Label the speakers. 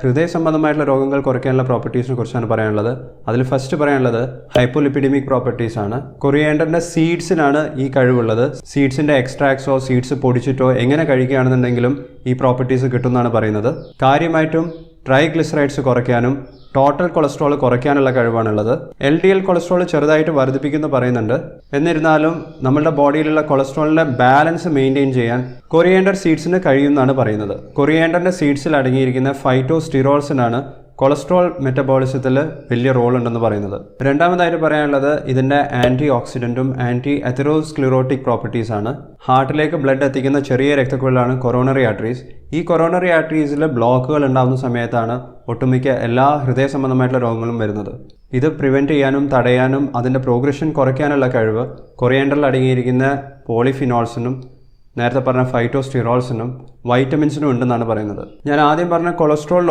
Speaker 1: ഹൃദയ സംബന്ധമായിട്ടുള്ള രോഗങ്ങൾ കുറയ്ക്കാനുള്ള പ്രോപ്പർട്ടീസിനെ കുറിച്ചാണ് പറയാനുള്ളത്. അതിൽ ഫസ്റ്റ് പറയാനുള്ളത് ഹൈപ്പോലിപ്പിഡമിക് പ്രോപ്പർട്ടീസ് ആണ്. കൊറിയേണ്ടറിന്റെ സീഡ്സിനാണ് ഈ കഴിവുള്ളത്. സീഡ്സിന്റെ എക്സ്ട്രാക്ട്സോ സീഡ്സ് പൊടിച്ചിട്ടോ എങ്ങനെ കഴിക്കുകയാണെന്നുണ്ടെങ്കിലും ഈ പ്രോപ്പർട്ടീസ് കിട്ടുമെന്നാണ് പറയുന്നത്. കാര്യമായിട്ടും ട്രൈഗ്ലിസറൈഡ്സ് കുറയ്ക്കാനും ടോട്ടൽ കൊളസ്ട്രോൾ കുറയ്ക്കാനുള്ള കഴിവാണുള്ളത്. എൽ ഡി എൽ കൊളസ്ട്രോൾ ചെറുതായിട്ട് വർദ്ധിപ്പിക്കുന്നു പറയുന്നുണ്ട്. എന്നിരുന്നാലും നമ്മുടെ ബോഡിയിലുള്ള കൊളസ്ട്രോളിന്റെ ബാലൻസ് മെയിന്റെയിൻ ചെയ്യാൻ കൊറിയേണ്ടർ സീഡ്സിന് കഴിയുമെന്നാണ് പറയുന്നത്. കൊറിയേണ്ടറിന്റെ സീഡ്സിൽ അടങ്ങിയിരിക്കുന്ന ഫൈറ്റോ സ്റ്റിറോൾസിനാണ് കൊളസ്ട്രോൾ മെറ്റബോളിസത്തിൽ വലിയ റോൾ ഉണ്ടെന്ന് പറയുന്നത്. രണ്ടാമതായിട്ട് പറയാനുള്ളത് ഇതിന്റെ ആന്റി ഓക്സിഡന്റും ആന്റി എത്തറോസ്ക്ലിറോട്ടിക് പ്രോപ്പർട്ടീസ് ആണ് ഹാർട്ടിലേക്ക് ബ്ലഡ് എത്തിക്കുന്ന ചെറിയ രക്തക്കുഴലാണ് കൊറോണറി ആർട്ടറീസ്. ഈ കൊറോണറി ആർട്ടറീസിൽ ബ്ലോക്കുകൾ ഉണ്ടാകുന്ന സമയത്താണ് ഒട്ടുമിക്ക എല്ലാ ഹൃദയ സംബന്ധമായിട്ടുള്ള രോഗങ്ങളും വരുന്നത്. ഇത് പ്രിവെന്റ് ചെയ്യാനും തടയാനും അതിന്റെ പ്രോഗ്രഷൻ കുറയ്ക്കാനുള്ള കഴിവ് കൊറിയാൻഡറിൽ അടങ്ങിയിരിക്കുന്ന പോളിഫിനോൾസിനും നേരത്തെ പറഞ്ഞ ഫൈറ്റോസ്റ്റിറോൾസിനും വൈറ്റമിൻസിനും ഉണ്ടെന്നാണ് പറയുന്നത്. ഞാൻ ആദ്യം പറഞ്ഞ കൊളസ്ട്രോൾ